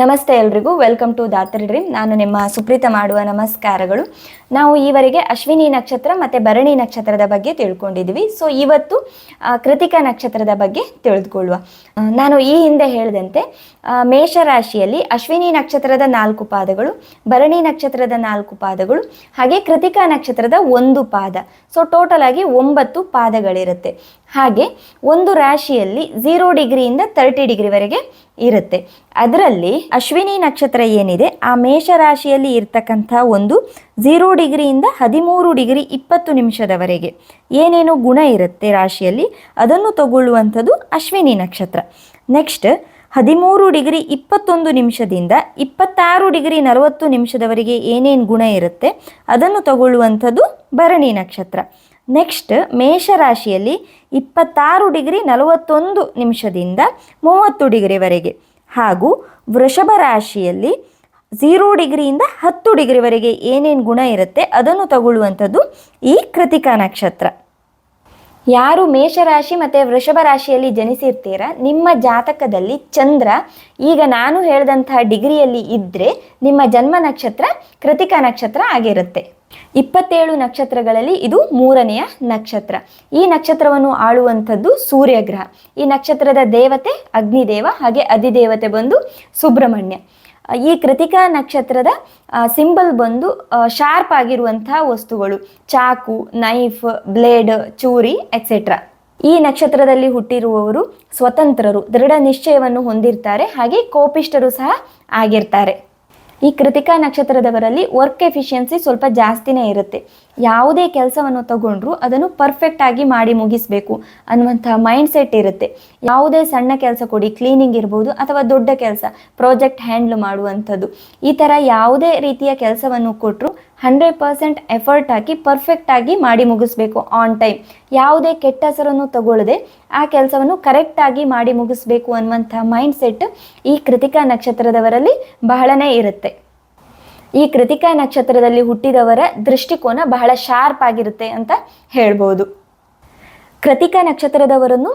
ನಮಸ್ತೆ ಎಲ್ರಿಗೂ. Welcome to Dhatri dream. ನಾನು ನಿಮ್ಮ ಸುಪ್ರೀತ ಮಾಡುವ ನಮಸ್ಕಾರಗಳು. ನಾವು ಈವರೆಗೆ ಅಶ್ವಿನಿ ನಕ್ಷತ್ರ ಮತ್ತು ಭರಣಿ ನಕ್ಷತ್ರದ ಬಗ್ಗೆ ತಿಳ್ಕೊಂಡಿದ್ವಿ. ಸೊ ಇವತ್ತು ಕೃತಿಕ ನಕ್ಷತ್ರದ ಬಗ್ಗೆ ತಿಳಿದುಕೊಳ್ಳುವ. ನಾನು ಈ ಹಿಂದೆ ಹೇಳಿದಂತೆ ಮೇಷರಾಶಿಯಲ್ಲಿ ಅಶ್ವಿನಿ ನಕ್ಷತ್ರದ ನಾಲ್ಕು ಪಾದಗಳು, ಭರಣಿ ನಕ್ಷತ್ರದ ನಾಲ್ಕು ಪಾದಗಳು, ಹಾಗೆ ಕೃತಿಕಾ ನಕ್ಷತ್ರದ ಒಂದು ಪಾದ. ಸೊ ಟೋಟಲ್ ಆಗಿ ಒಂಬತ್ತು ಪಾದಗಳಿರುತ್ತೆ. ಹಾಗೆ ಒಂದು ರಾಶಿಯಲ್ಲಿ ಝೀರೋ ಡಿಗ್ರಿಯಿಂದ ತರ್ಟಿ ಡಿಗ್ರಿವರೆಗೆ ಇರುತ್ತೆ. ಅದರಲ್ಲಿ ಅಶ್ವಿನಿ ನಕ್ಷತ್ರ ಏನಿದೆ, ಆ ಮೇಷ ರಾಶಿಯಲ್ಲಿ ಇರ್ತಕ್ಕಂಥ ಒಂದು ಝೀರೋ ಡಿಗ್ರಿಯಿಂದ ಹದಿಮೂರು ಡಿಗ್ರಿ ಇಪ್ಪತ್ತು ನಿಮಿಷದವರೆಗೆ ಏನೇನು ಗುಣ ಇರುತ್ತೆ ರಾಶಿಯಲ್ಲಿ, ಅದನ್ನು ತಗೊಳ್ಳುವಂಥದ್ದು ಅಶ್ವಿನಿ ನಕ್ಷತ್ರ. ನೆಕ್ಸ್ಟ್ ಹದಿಮೂರು ಡಿಗ್ರಿ ಇಪ್ಪತ್ತೊಂದು ನಿಮಿಷದಿಂದ ಇಪ್ಪತ್ತಾರು ಡಿಗ್ರಿ ನಲವತ್ತು ನಿಮಿಷದವರೆಗೆ ಏನೇನು ಗುಣ ಇರುತ್ತೆ, ಅದನ್ನು ತಗೊಳ್ಳುವಂಥದ್ದು ಭರಣಿ ನಕ್ಷತ್ರ. ನೆಕ್ಸ್ಟ್ ಮೇಷರಾಶಿಯಲ್ಲಿ ಇಪ್ಪತ್ತಾರು ಡಿಗ್ರಿ ನಲವತ್ತೊಂದು ನಿಮಿಷದಿಂದ ಮೂವತ್ತು ಡಿಗ್ರಿವರೆಗೆ ಹಾಗೂ ವೃಷಭ ರಾಶಿಯಲ್ಲಿ ಝೀರೋ ಡಿಗ್ರಿಯಿಂದ ಹತ್ತು ಡಿಗ್ರಿವರೆಗೆ ಏನೇನು ಗುಣ ಇರುತ್ತೆ ಅದನ್ನು ತಗೊಳ್ಳುವಂಥದ್ದು ಈ ಕೃತಿಕಾ ನಕ್ಷತ್ರ. ಯಾರು ಮೇಷರಾಶಿ ಮತ್ತು ವೃಷಭ ರಾಶಿಯಲ್ಲಿ ಜನಿಸಿರ್ತೀರಾ? ನಿಮ್ಮ ಜಾತಕದಲ್ಲಿ ಚಂದ್ರ, ಈಗ ನಾನು ಹೇಳಿದಂತಹ ಡಿಗ್ರಿಯಲ್ಲಿ ಇದ್ದರೆ ನಿಮ್ಮ ಜನ್ಮ ನಕ್ಷತ್ರ ಕೃತಿಕಾ ನಕ್ಷತ್ರ ಆಗಿರುತ್ತೆ. ಇಪ್ಪತ್ತೇಳು ನಕ್ಷತ್ರಗಳಲ್ಲಿ ಇದು ಮೂರನೆಯ ನಕ್ಷತ್ರ. ಈ ನಕ್ಷತ್ರವನ್ನು ಆಳುವಂಥದ್ದು ಸೂರ್ಯಗ್ರಹ. ಈ ನಕ್ಷತ್ರದ ದೇವತೆ ಅಗ್ನಿದೇವ ಹಾಗೆ ಅಧಿದೇವತೆ ಬಂದು ಸುಬ್ರಹ್ಮಣ್ಯ. ಈ ಕೃತಿಕಾ ನಕ್ಷತ್ರದ ಸಿಂಬಲ್ ಬಂದು ಶಾರ್ಪ್ ಆಗಿರುವಂತಹ ವಸ್ತುಗಳು. ಚಾಕು, ನೈಫ್, ಬ್ಲೇಡ್, ಚೂರಿ ಎಕ್ಸೆಟ್ರಾ ಈ ನಕ್ಷತ್ರದಲ್ಲಿ ಹುಟ್ಟಿರುವವರು ಸ್ವತಂತ್ರರು, ದೃಢ ನಿಶ್ಚಯವನ್ನು ಹೊಂದಿರ್ತಾರೆ, ಹಾಗೆ ಕೋಪಿಷ್ಟರು ಸಹ ಆಗಿರ್ತಾರೆ. ಈ ಕೃತಿಕಾ ನಕ್ಷತ್ರದವರಲ್ಲಿ ವರ್ಕ್ ಎಫಿಷಿಯನ್ಸಿ ಸ್ವಲ್ಪ ಜಾಸ್ತಿನೇ ಇರುತ್ತೆ. ಯಾವುದೇ ಕೆಲಸವನ್ನು ತಗೊಂಡ್ರು ಅದನ್ನು ಪರ್ಫೆಕ್ಟ್ ಆಗಿ ಮಾಡಿ ಮುಗಿಸ್ಬೇಕು ಅನ್ನುವಂಥ ಮೈಂಡ್ ಸೆಟ್ ಇರುತ್ತೆ. ಯಾವುದೇ ಸಣ್ಣ ಕೆಲಸ ಕೊಡಿ ಕ್ಲೀನಿಂಗ್ ಇರ್ಬೋದು ಅಥವಾ ದೊಡ್ಡ ಕೆಲಸ ಪ್ರಾಜೆಕ್ಟ್ ಹ್ಯಾಂಡ್ಲ್ ಮಾಡುವಂಥದ್ದು. ಈ ಥರ ಯಾವುದೇ ರೀತಿಯ ಕೆಲಸವನ್ನು ಕೊಟ್ಟರು ಹಂಡ್ರೆಡ್ ಪರ್ಸೆಂಟ್ ಎಫರ್ಟ್ ಹಾಕಿ ಪರ್ಫೆಕ್ಟ್ ಆಗಿ ಮಾಡಿ ಮುಗಿಸ್ಬೇಕು ಆನ್ ಟೈಮ್ ಯಾವುದೇ ಕೆಟ್ಟ ಹೆಸರನ್ನು ತಗೊಳ್ಳದೆ ಆ ಕೆಲಸವನ್ನು ಕರೆಕ್ಟಾಗಿ ಮಾಡಿ ಮುಗಿಸ್ಬೇಕು ಅನ್ನುವಂಥ ಮೈಂಡ್ ಸೆಟ್ ಈ ಕೃತಿಕಾ ನಕ್ಷತ್ರದವರಲ್ಲಿ ಬಹಳನೇ ಇರುತ್ತೆ. ಈ ಕೃತಿಕಾ ನಕ್ಷತ್ರದಲ್ಲಿ ಹುಟ್ಟಿದವರ ದೃಷ್ಟಿಕೋನ ಬಹಳ ಶಾರ್ಪ್ ಆಗಿರುತ್ತೆ ಅಂತ ಹೇಳ್ಬೋದು. ಕೃತಿಕಾ ನಕ್ಷತ್ರದವರನ್ನು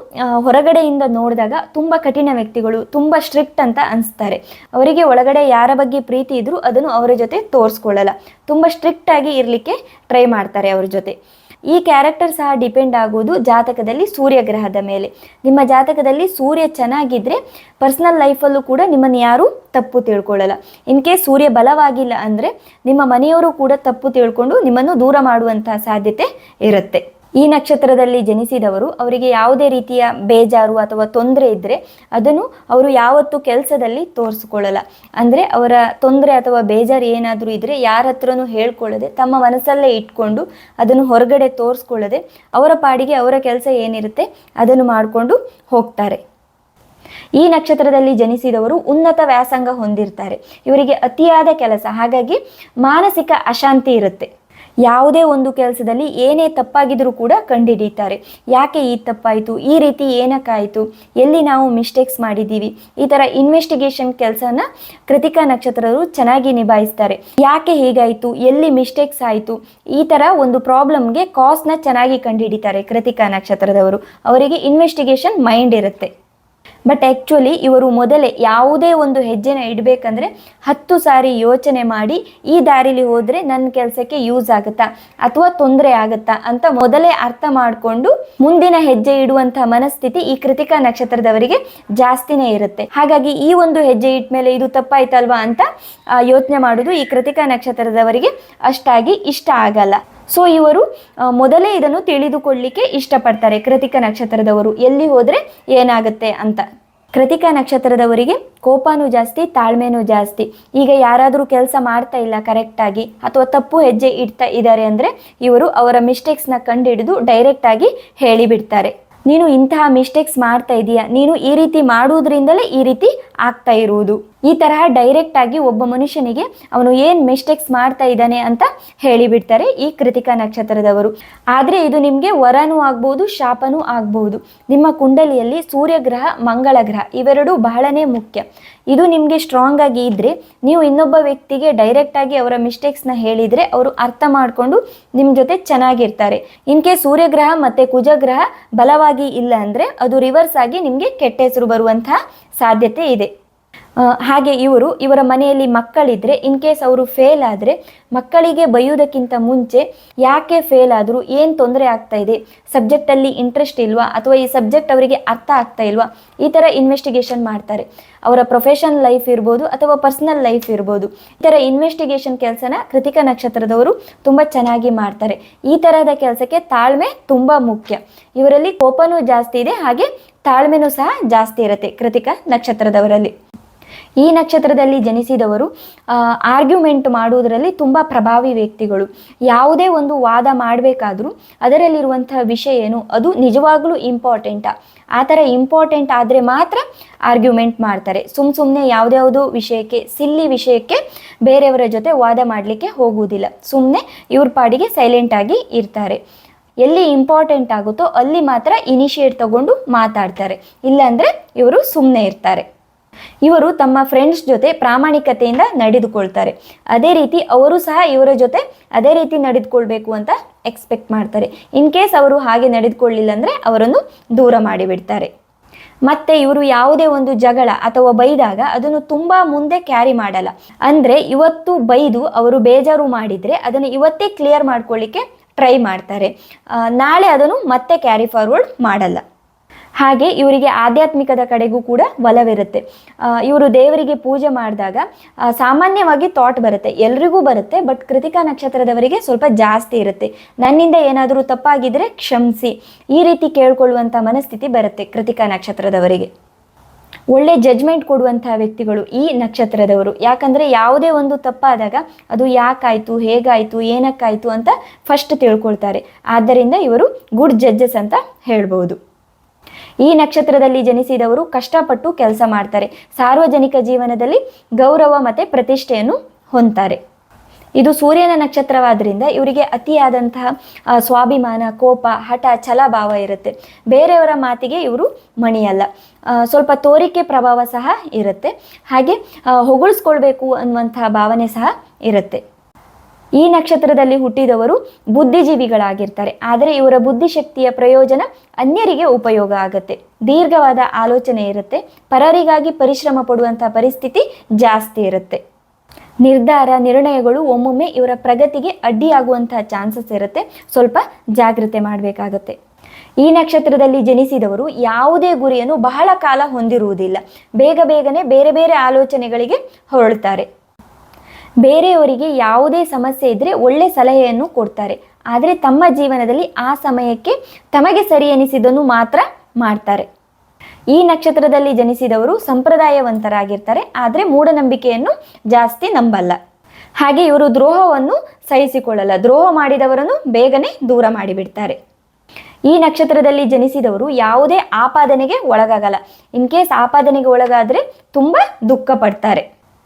ಹೊರಗಡೆಯಿಂದ ನೋಡಿದಾಗ ತುಂಬ ಕಠಿಣ ವ್ಯಕ್ತಿಗಳು, ತುಂಬ ಸ್ಟ್ರಿಕ್ಟ್ ಅಂತ ಅನಿಸ್ತಾರೆ. ಅವರಿಗೆ ಒಳಗಡೆ ಯಾರ ಬಗ್ಗೆ ಪ್ರೀತಿ ಇದ್ರೂ ಅದನ್ನು ಅವರ ಜೊತೆ ತೋರಿಸ್ಕೊಳ್ಳಲ್ಲ. ತುಂಬ ಸ್ಟ್ರಿಕ್ಟ್ ಆಗಿ ಇರಲಿಕ್ಕೆ ಟ್ರೈ ಮಾಡ್ತಾರೆ ಅವ್ರ ಜೊತೆ. ಈ ಕ್ಯಾರೆಕ್ಟರ್ ಸಹ ಡಿಪೆಂಡ್ ಆಗೋದು ಜಾತಕದಲ್ಲಿ ಸೂರ್ಯಗ್ರಹದ ಮೇಲೆ. ನಿಮ್ಮ ಜಾತಕದಲ್ಲಿ ಸೂರ್ಯ ಚೆನ್ನಾಗಿದ್ದರೆ ಪರ್ಸ್ನಲ್ ಲೈಫಲ್ಲೂ ಕೂಡ ನಿಮ್ಮನ್ನು ಯಾರೂ ತಪ್ಪು ತಿಳ್ಕೊಳ್ಳಲ್ಲ. ಇನ್ ಕೇಸ್ ಸೂರ್ಯ ಬಲವಾಗಿಲ್ಲ ಅಂದರೆ ನಿಮ್ಮ ಮನೆಯವರು ಕೂಡ ತಪ್ಪು ತಿಳ್ಕೊಂಡು ನಿಮ್ಮನ್ನು ದೂರ ಮಾಡುವಂತಹ ಸಾಧ್ಯತೆ ಇರುತ್ತೆ. ಈ ನಕ್ಷತ್ರದಲ್ಲಿ ಜನಿಸಿದವರು ಅವರಿಗೆ ಯಾವುದೇ ರೀತಿಯ ಬೇಜಾರು ಅಥವಾ ತೊಂದರೆ ಇದ್ದರೆ ಅದನ್ನು ಅವರು ಯಾವತ್ತೂ ಕೆಲಸದಲ್ಲಿ ತೋರಿಸ್ಕೊಳ್ಳಲ್ಲ. ಅಂದರೆ ಅವರ ತೊಂದರೆ ಅಥವಾ ಬೇಜಾರು ಏನಾದರೂ ಇದ್ದರೆ ಯಾರ ಹತ್ರನೂ ಹೇಳ್ಕೊಳ್ಳದೆ ತಮ್ಮ ಮನಸ್ಸಲ್ಲೇ ಇಟ್ಕೊಂಡು ಅದನ್ನು ಹೊರಗಡೆ ತೋರಿಸ್ಕೊಳ್ಳದೆ ಅವರ ಪಾಡಿಗೆ ಅವರ ಕೆಲಸ ಏನಿರುತ್ತೆ ಅದನ್ನು ಮಾಡಿಕೊಂಡು ಹೋಗ್ತಾರೆ. ಈ ನಕ್ಷತ್ರದಲ್ಲಿ ಜನಿಸಿದವರು ಉನ್ನತ ವ್ಯಾಸಂಗ ಹೊಂದಿರ್ತಾರೆ. ಇವರಿಗೆ ಅತಿಯಾದ ಕೆಲಸ. ಹಾಗಾಗಿ ಮಾನಸಿಕ ಅಶಾಂತಿ ಇರುತ್ತೆ. ಯಾವುದೇ ಒಂದು ಕೆಲಸದಲ್ಲಿ ಏನೇ ತಪ್ಪಾಗಿದ್ರೂ ಕೂಡ ಕಂಡುಹಿಡಿತಾರೆ ಯಾಕೆ ಈ ತಪ್ಪಾಯಿತು? ಈ ರೀತಿ ಏನಕ್ಕಾಯಿತು? ಎಲ್ಲಿ ನಾವು ಮಿಸ್ಟೇಕ್ಸ್ ಮಾಡಿದ್ದೀವಿ? ಈ ಥರ ಇನ್ವೆಸ್ಟಿಗೇಷನ್ ಕೆಲಸನ ಕೃತಿಕಾ ನಕ್ಷತ್ರರು ಚೆನ್ನಾಗಿ ನಿಭಾಯಿಸ್ತಾರೆ. ಯಾಕೆ ಹೀಗಾಯಿತು? ಎಲ್ಲಿ ಮಿಸ್ಟೇಕ್ಸ್ ಆಯಿತು? ಈ ಥರ ಒಂದು ಪ್ರಾಬ್ಲಮ್ಗೆ ಕಾಸ್ನ ಚೆನ್ನಾಗಿ ಕಂಡುಹಿಡಿತಾರೆ ಕೃತಿಕಾ ನಕ್ಷತ್ರದವರು. ಅವರಿಗೆ ಇನ್ವೆಸ್ಟಿಗೇಷನ್ ಮೈಂಡ್ ಇರುತ್ತೆ. ಬಟ್ ಆ್ಯಕ್ಚುಲಿ ಇವರು ಮೊದಲೇ ಯಾವುದೇ ಒಂದು ಹೆಜ್ಜೆನ ಇಡಬೇಕಂದ್ರೆ ಹತ್ತು ಸಾರಿ ಯೋಚನೆ ಮಾಡಿ, ಈ ದಾರಿಲಿ ಹೋದರೆ ನನ್ನ ಕೆಲಸಕ್ಕೆ ಯೂಸ್ ಆಗುತ್ತಾ ಅಥವಾ ತೊಂದರೆ ಆಗುತ್ತಾ ಅಂತ ಮೊದಲೇ ಅರ್ಥ ಮಾಡಿಕೊಂಡು ಮುಂದಿನ ಹೆಜ್ಜೆ ಇಡುವಂಥ ಮನಸ್ಥಿತಿ ಈ ಕೃತಿಕಾ ನಕ್ಷತ್ರದವರಿಗೆ ಜಾಸ್ತಿನೇ ಇರುತ್ತೆ. ಹಾಗಾಗಿ ಈ ಒಂದು ಹೆಜ್ಜೆ ಇಟ್ಟ ಮೇಲೆ ಇದು ತಪ್ಪಾಯ್ತಲ್ವಾ ಅಂತ ಯೋಚನೆ ಮಾಡೋದು ಈ ಕೃತಿಕಾ ನಕ್ಷತ್ರದವರಿಗೆ ಅಷ್ಟಾಗಿ ಇಷ್ಟ ಆಗಲ್ಲ. ಸೊ ಇವರು ಮೊದಲೇ ಇದನ್ನು ತಿಳಿದುಕೊಳ್ಳಿಕ್ಕೆ ಇಷ್ಟಪಡ್ತಾರೆ. ಕೃತಿಕ ನಕ್ಷತ್ರದವರು ಎಲ್ಲಿ ಹೋದರೆ ಏನಾಗುತ್ತೆ ಅಂತ. ಕೃತಿಕಾ ನಕ್ಷತ್ರದವರಿಗೆ ಕೋಪನೂ ಜಾಸ್ತಿ, ತಾಳ್ಮೆನೂ ಜಾಸ್ತಿ. ಈಗ ಯಾರಾದರೂ ಕೆಲಸ ಮಾಡ್ತಾ ಇಲ್ಲ ಕರೆಕ್ಟಾಗಿ ಅಥವಾ ತಪ್ಪು ಹೆಜ್ಜೆ ಇಡ್ತಾ ಇದ್ದಾರೆ ಅಂದರೆ ಇವರು ಅವರ ಮಿಸ್ಟೇಕ್ಸ್ನ ಕಂಡುಹಿಡಿದು ಡೈರೆಕ್ಟಾಗಿ ಹೇಳಿಬಿಡ್ತಾರೆ. ನೀನು ಇಂತಹ ಮಿಸ್ಟೇಕ್ಸ್ ಮಾಡ್ತಾ ಇದೀಯಾ? ನೀನು ಈ ರೀತಿ ಮಾಡುವುದರಿಂದಲೇ ಈ ರೀತಿ ಆಗ್ತಾ ಇರುವುದು. ಈ ತರಹ ಡೈರೆಕ್ಟ್ ಆಗಿ ಒಬ್ಬ ಮನುಷ್ಯನಿಗೆ ಅವನು ಏನು ಮಿಸ್ಟೇಕ್ಸ್ ಮಾಡ್ತಾ ಇದ್ದಾನೆ ಅಂತ ಹೇಳಿಬಿಡ್ತಾರೆ ಈ ಕೃತಿಕಾ ನಕ್ಷತ್ರದವರು. ಆದರೆ ಇದು ನಿಮಗೆ ವರನೂ ಆಗ್ಬೋದು, ಶಾಪನೂ ಆಗ್ಬಹುದು ನಿಮ್ಮ ಕುಂಡಲಿಯಲ್ಲಿ ಸೂರ್ಯಗ್ರಹ ಮಂಗಳ ಗ್ರಹ ಇವೆರಡೂ ಬಹಳನೇ ಮುಖ್ಯ. ಇದು ನಿಮಗೆ ಸ್ಟ್ರಾಂಗ್ ಆಗಿ ಇದ್ದರೆ ನೀವು ಇನ್ನೊಬ್ಬ ವ್ಯಕ್ತಿಗೆ ಡೈರೆಕ್ಟ್ ಆಗಿ ಅವರ ಮಿಸ್ಟೇಕ್ಸ್ನ ಹೇಳಿದರೆ ಅವರು ಅರ್ಥ ಮಾಡಿಕೊಂಡು ನಿಮ್ಮ ಜೊತೆ ಚೆನ್ನಾಗಿರ್ತಾರೆ. ಇನ್ ಕೇಸ್ ಸೂರ್ಯಗ್ರಹ ಮತ್ತು ಕುಜಗ್ರಹ ಬಲವಾಗಿ ಇಲ್ಲ ಅಂದರೆ ಅದು ರಿವರ್ಸ್ ಆಗಿ ನಿಮಗೆ ಕೆಟ್ಟ ಹೆಸರು ಬರುವಂತಹ ಸಾಧ್ಯತೆ ಇದೆ. ಹಾಗೆ ಇವರು ಇವರ ಮನೆಯಲ್ಲಿ ಮಕ್ಕಳಿದ್ರೆ ಇನ್ ಕೇಸ್ ಅವರು ಫೇಲ್ ಆದರೆ, ಮಕ್ಕಳಿಗೆ ಬೈಯುವುದಕ್ಕಿಂತ ಮುಂಚೆ ಯಾಕೆ ಫೇಲ್ ಆದರೂ ಏನು ತೊಂದರೆ ಆಗ್ತಾ ಇದೆ ಸಬ್ಜೆಕ್ಟಲ್ಲಿ ಇಂಟ್ರೆಸ್ಟ್ ಇಲ್ವಾ, ಅಥವಾ ಈ ಸಬ್ಜೆಕ್ಟ್ ಅವರಿಗೆ ಅರ್ಥ ಆಗ್ತಾ ಇಲ್ವಾ, ಈ ಥರ ಇನ್ವೆಸ್ಟಿಗೇಷನ್ ಮಾಡ್ತಾರೆ. ಅವರ ಪ್ರೊಫೆಷನ್ ಲೈಫ್ ಇರ್ಬೋದು ಅಥವಾ ಪರ್ಸನಲ್ ಲೈಫ್ ಇರ್ಬೋದು. ಈ ಥರ ಇನ್ವೆಸ್ಟಿಗೇಷನ್ ಕೆಲಸನ ಕೃತಿಕ ನಕ್ಷತ್ರದವರು ತುಂಬ ಚೆನ್ನಾಗಿ ಮಾಡ್ತಾರೆ. ಈ ಥರದ ಕೆಲಸಕ್ಕೆ ತಾಳ್ಮೆ ತುಂಬ ಮುಖ್ಯ. ಇವರಲ್ಲಿ ಕೋಪನೂ ಜಾಸ್ತಿ ಇದೆ, ಹಾಗೆ ತಾಳ್ಮೆನೂ ಸಹ ಜಾಸ್ತಿ ಇರುತ್ತೆ ಕೃತಿಕ ನಕ್ಷತ್ರದವರಲ್ಲಿ. ಈ ನಕ್ಷತ್ರದಲ್ಲಿ ಜನಿಸಿದವರು ಆರ್ಗ್ಯುಮೆಂಟ್ ಮಾಡುವುದರಲ್ಲಿ ತುಂಬ ಪ್ರಭಾವಿ ವ್ಯಕ್ತಿಗಳು. ಯಾವುದೇ ಒಂದು ವಾದ ಮಾಡಬೇಕಾದ್ರೂ ಅದರಲ್ಲಿರುವಂತಹ ವಿಷಯ ಏನು? ಅದು ನಿಜವಾಗ್ಲೂ ಇಂಪಾರ್ಟೆಂಟಾ ಆ. ಥರ ಇಂಪಾರ್ಟೆಂಟ್ ಆದರೆ ಮಾತ್ರ ಆರ್ಗ್ಯುಮೆಂಟ್ ಮಾಡ್ತಾರೆ. ಸುಮ್ಮ ಸುಮ್ಮನೆ ಯಾವುದ್ಯಾವುದೋ ವಿಷಯಕ್ಕೆ ಸಿಲ್ಲಿ ವಿಷಯಕ್ಕೆ ಬೇರೆಯವರ ಜೊತೆ ವಾದ ಮಾಡಲಿಕ್ಕೆ ಹೋಗುವುದಿಲ್ಲ. ಸುಮ್ಮನೆ ಇವ್ರ ಪಾಡಿಗೆ ಸೈಲೆಂಟ್ ಆಗಿ ಇರ್ತಾರೆ. ಎಲ್ಲಿ ಇಂಪಾರ್ಟೆಂಟ್ ಆಗುತ್ತೋ ಅಲ್ಲಿ ಮಾತ್ರ ಇನಿಷಿಯೇಟ್ ತಗೊಂಡು ಮಾತಾಡ್ತಾರೆ. ಇಲ್ಲಾಂದರೆ ಇವರು ಸುಮ್ಮನೆ ಇರ್ತಾರೆ. ಇವರು ತಮ್ಮ ಫ್ರೆಂಡ್ಸ್ ಜೊತೆ ಪ್ರಾಮಾಣಿಕತೆಯಿಂದ ನಡೆದುಕೊಳ್ತಾರೆ. ಅದೇ ರೀತಿ ಅವರು ಸಹ ಇವರ ಜೊತೆ ಅದೇ ರೀತಿ ನಡೆದುಕೊಳ್ಬೇಕು ಅಂತ ಎಕ್ಸ್ಪೆಕ್ಟ್ ಮಾಡ್ತಾರೆ. ಇನ್ ಕೇಸ್ ಅವರು ಹಾಗೆ ನಡೆದುಕೊಳ್ಳಿಲ್ಲ ಅಂದರೆ ಅವರನ್ನು ದೂರ ಮಾಡಿಬಿಡ್ತಾರೆ. ಮತ್ತೆ ಇವರು ಯಾವುದೇ ಒಂದು ಜಗಳ ಅಥವಾ ಬೈದಾಗ ಅದನ್ನು ತುಂಬ ಮುಂದೆ ಕ್ಯಾರಿ ಮಾಡಲ್ಲ. ಅಂದರೆ ಇವತ್ತು ಬೈದು ಅವರು ಬೇಜಾರು ಮಾಡಿದರೆ ಅದನ್ನು ಇವತ್ತೇ ಕ್ಲಿಯರ್ ಮಾಡ್ಕೊಳ್ಳಿಕ್ಕೆ ಟ್ರೈ ಮಾಡ್ತಾರೆ. ನಾಳೆ ಅದನ್ನು ಮತ್ತೆ ಕ್ಯಾರಿ ಫಾರ್ವರ್ಡ್ ಮಾಡಲ್ಲ. ಹಾಗೆ ಇವರಿಗೆ ಆಧ್ಯಾತ್ಮಿಕದ ಕಡೆಗೂ ಕೂಡ ಒಲವಿರುತ್ತೆ. ಇವರು ದೇವರಿಗೆ ಪೂಜೆ ಮಾಡಿದಾಗ ಸಾಮಾನ್ಯವಾಗಿ ಥಾಟ್ ಬರುತ್ತೆ, ಎಲ್ರಿಗೂ ಬರುತ್ತೆ ಬಟ್ ಕೃತಿಕಾ ನಕ್ಷತ್ರದವರಿಗೆ ಸ್ವಲ್ಪ ಜಾಸ್ತಿ ಇರುತ್ತೆ. ನನ್ನಿಂದ ಏನಾದರೂ ತಪ್ಪಾಗಿದ್ರೆ ಕ್ಷಮಿಸಿ, ಈ ರೀತಿ ಕೇಳ್ಕೊಳ್ಳುವಂಥ ಮನಸ್ಥಿತಿ ಬರುತ್ತೆ ಕೃತಿಕಾ ನಕ್ಷತ್ರದವರಿಗೆ. ಒಳ್ಳೆ ಜಜ್ಮೆಂಟ್ ಕೊಡುವಂತಹ ವ್ಯಕ್ತಿಗಳು ಈ ನಕ್ಷತ್ರದವರು. ಯಾಕಂದರೆ ಯಾವುದೇ ಒಂದು ತಪ್ಪಾದಾಗ ಅದು ಯಾಕಾಯಿತು, ಹೇಗಾಯಿತು, ಏನಕ್ಕಾಯ್ತು ಅಂತ ಫಸ್ಟ್ ತಿಳ್ಕೊಳ್ತಾರೆ. ಆದ್ದರಿಂದ ಇವರು ಗುಡ್ ಜಡ್ಜಸ್ ಅಂತ ಹೇಳ್ಬೋದು. ಈ ನಕ್ಷತ್ರದಲ್ಲಿ ಜನಿಸಿದವರು ಕಷ್ಟಪಟ್ಟು ಕೆಲಸ ಮಾಡ್ತಾರೆ. ಸಾರ್ವಜನಿಕ ಜೀವನದಲ್ಲಿ ಗೌರವ ಮತ್ತು ಪ್ರತಿಷ್ಠೆಯನ್ನು ಹೊಂದ್ತಾರೆ. ಇದು ಸೂರ್ಯನ ನಕ್ಷತ್ರವಾದ್ರಿಂದ ಇವರಿಗೆ ಅತಿಯಾದಂತಹ ಸ್ವಾಭಿಮಾನ, ಕೋಪ, ಹಠ ಛಲಭಾವ ಇರುತ್ತೆ. ಬೇರೆಯವರ ಮಾತಿಗೆ ಇವರು ಮಣಿಯಲ್ಲ. ಸ್ವಲ್ಪ ತೋರಿಕೆ ಪ್ರಭಾವ ಸಹ ಇರುತ್ತೆ. ಹಾಗೆ ಹೊಗಳಿಸ್ಕೊಳ್ಬೇಕು ಅನ್ನುವಂತಹ ಭಾವನೆ ಸಹ ಇರುತ್ತೆ. ಈ ನಕ್ಷತ್ರದಲ್ಲಿ ಹುಟ್ಟಿದವರು ಬುದ್ಧಿಜೀವಿಗಳಾಗಿರ್ತಾರೆ. ಆದರೆ ಇವರ ಬುದ್ಧಿಶಕ್ತಿಯ ಪ್ರಯೋಜನ ಅನ್ಯರಿಗೆ ಉಪಯೋಗ ಆಗುತ್ತೆ. ದೀರ್ಘವಾದ ಆಲೋಚನೆ ಇರುತ್ತೆ. ಪರರಿಗಾಗಿ ಪರಿಶ್ರಮ ಪಡುವಂತಹ ಪರಿಸ್ಥಿತಿ ಜಾಸ್ತಿ ಇರುತ್ತೆ. ನಿರ್ಧಾರ, ನಿರ್ಣಯಗಳು ಒಮ್ಮೊಮ್ಮೆ ಇವರ ಪ್ರಗತಿಗೆ ಅಡ್ಡಿಯಾಗುವಂತಹ ಚಾನ್ಸಸ್ ಇರುತ್ತೆ. ಸ್ವಲ್ಪ ಜಾಗ್ರತೆ ಮಾಡಬೇಕಾಗತ್ತೆ. ಈ ನಕ್ಷತ್ರದಲ್ಲಿ ಜನಿಸಿದವರು ಯಾವುದೇ ಗುರಿಯನ್ನು ಬಹಳ ಕಾಲ ಹೊಂದಿರುವುದಿಲ್ಲ. ಬೇಗ ಬೇಗನೆ ಬೇರೆ ಬೇರೆ ಆಲೋಚನೆಗಳಿಗೆ ಹೊರಳ್ತಾರೆ. ಬೇರೆಯವರಿಗೆ ಯಾವುದೇ ಸಮಸ್ಯೆ ಇದ್ದರೆ ಒಳ್ಳೆ ಸಲಹೆಯನ್ನು ಕೊಡ್ತಾರೆ. ಆದರೆ ತಮ್ಮ ಜೀವನದಲ್ಲಿ ಆ ಸಮಯಕ್ಕೆ ತಮಗೆ ಸರಿ ಎನಿಸಿದನ್ನು ಮಾತ್ರ ಮಾಡ್ತಾರೆ. ಈ ನಕ್ಷತ್ರದಲ್ಲಿ ಜನಿಸಿದವರು ಸಂಪ್ರದಾಯವಂತರಾಗಿರ್ತಾರೆ. ಆದರೆ ಮೂಢನಂಬಿಕೆಯನ್ನು ಜಾಸ್ತಿ ನಂಬಲ್ಲ. ಹಾಗೆ ಇವರು ದ್ರೋಹವನ್ನು ಸಹಿಸಿಕೊಳ್ಳಲ್ಲ. ದ್ರೋಹ ಮಾಡಿದವರನ್ನು ಬೇಗನೆ ದೂರ ಮಾಡಿಬಿಡ್ತಾರೆ. ಈ ನಕ್ಷತ್ರದಲ್ಲಿ ಜನಿಸಿದವರು ಯಾವುದೇ ಆಪಾದನೆಗೆ ಒಳಗಾಗಲ್ಲ. ಇನ್ ಕೇಸ್ ಆಪಾದನೆಗೆ ಒಳಗಾದರೆ ತುಂಬ ದುಃಖ ಪಡ್ತಾರೆ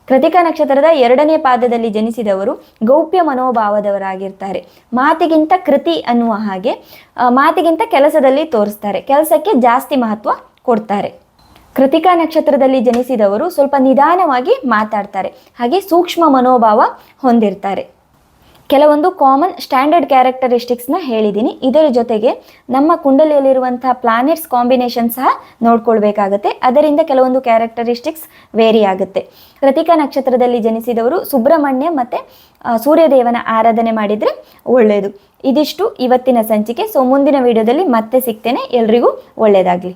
ಕೃತಿಕಾ ನಕ್ಷತ್ರದ ಎರಡನೇ ಪಾದದಲ್ಲಿ ಜನಿಸಿದವರು ಗೌಪ್ಯ ಮನೋಭಾವದವರಾಗಿರ್ತಾರೆ. ಮಾತಿಗಿಂತ ಕೃತಿ ಅನ್ನುವ ಹಾಗೆ ಮಾತಿಗಿಂತ ಕೆಲಸದಲ್ಲಿ ತೋರಿಸ್ತಾರೆ. ಕೆಲಸಕ್ಕೆ ಜಾಸ್ತಿ ಮಹತ್ವ ಕೊಡ್ತಾರೆ. ಕೃತಿಕಾ ನಕ್ಷತ್ರದಲ್ಲಿ ಜನಿಸಿದವರು ಸ್ವಲ್ಪ ನಿಧಾನವಾಗಿ ಮಾತಾಡ್ತಾರೆ. ಹಾಗೆ ಸೂಕ್ಷ್ಮ ಮನೋಭಾವ ಹೊಂದಿರ್ತಾರೆ. ಕೆಲವೊಂದು ಕಾಮನ್ ಸ್ಟ್ಯಾಂಡರ್ಡ್ ಕ್ಯಾರೆಕ್ಟರಿಸ್ಟಿಕ್ಸ್ನ ಹೇಳಿದ್ದೀನಿ ಇದರ ಜೊತೆಗೆ ನಮ್ಮ ಕುಂಡಲಿಯಲ್ಲಿರುವಂತಹ ಪ್ಲಾನೆಟ್ಸ್ ಕಾಂಬಿನೇಷನ್ ಸಹ ನೋಡ್ಕೊಳ್ಬೇಕಾಗುತ್ತೆ. ಅದರಿಂದ ಕೆಲವೊಂದು ಕ್ಯಾರೆಕ್ಟರಿಸ್ಟಿಕ್ಸ್ ವೇರಿ ಆಗುತ್ತೆ. ಕೃತಿಕಾ ನಕ್ಷತ್ರದಲ್ಲಿ ಜನಿಸಿದವರು ಸುಬ್ರಹ್ಮಣ್ಯ ಮತ್ತು ಸೂರ್ಯದೇವನ ಆರಾಧನೆ ಮಾಡಿದರೆ ಒಳ್ಳೆಯದು ಇದಿಷ್ಟು ಇವತ್ತಿನ ಸಂಚಿಕೆ. ಸೊ, ಮುಂದಿನ ವಿಡಿಯೋದಲ್ಲಿ ಮತ್ತೆ ಸಿಗ್ತೇನೆ. ಎಲ್ರಿಗೂ ಒಳ್ಳೆಯದಾಗಲಿ